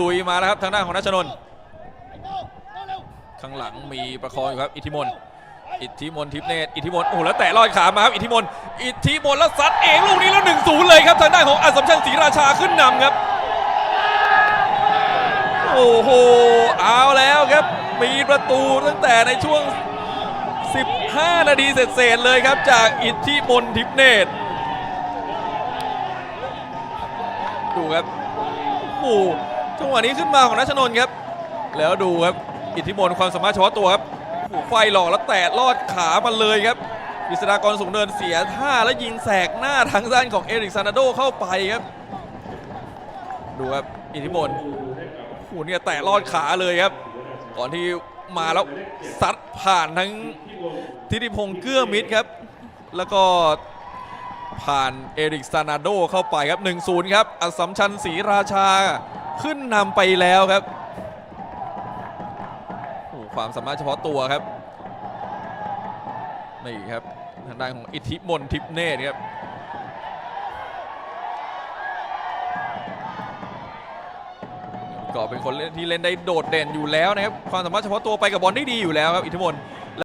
ตุยมาแล้วครับทางด้านของนัชนนท์ข้างหลังมีประคองอยู่ครับ อิทธิมนต์อิทธิมนต์ทิพเนตรอิทธิมนต์โอ้โหแล้วแตะลอยขามาครับอิทธิมนต์อิทธิมนต์แล้วซัดเองลูกนี้แล้วหนึ่งศูนย์เลยครับทางด้านของอัศมชัญศรีราชาขึ้นนำครับ โอ้โหเอาแล้วครับ มีประตูตั้งแต่ในช่วง 15 นาทีเสร็จๆเลยครับ จากอิทธิมนต์ทิพเนตรดูครับโอ้โห จังหวะนี้ขึ้นมาของนัชนน์ครับ แล้วดูครับอิทธิมนต์ความสามารถเฉพาะตัวครับโอ้ไฟหล่อแล้วแตะลอดขามันเลยครับกฤษฎากรสูงเนินเสียท่าแล้วยิงแสกหน้าทางด้านของเอริกซานาโดเข้าไปครับ ดูครับอิทธิมนต์โอ้โหเนี่ยแตะลอดขาเลยครับ ก่อนที่มาแล้วซัดผ่านทั้งทิติพงษ์เกื้อมิตรครับ แล้วก็ผ่านเอริกซานาโดเข้าไปครับ 1-0 ครับ อัสสัมชัญศรีราชา ขึ้นนำไปแล้วครับโอ้ความสามารถเฉพาะตัวครับนี่ครับทางด้านของอิทธิมนทิพเนตครับก็เป็นคนเล่นที่เล่นได้โดดเด่นอยู่แล้วนะครับ ความสามารถเฉพาะตัวไปกับบอลได้ดีอยู่แล้วครับ อิทธิมน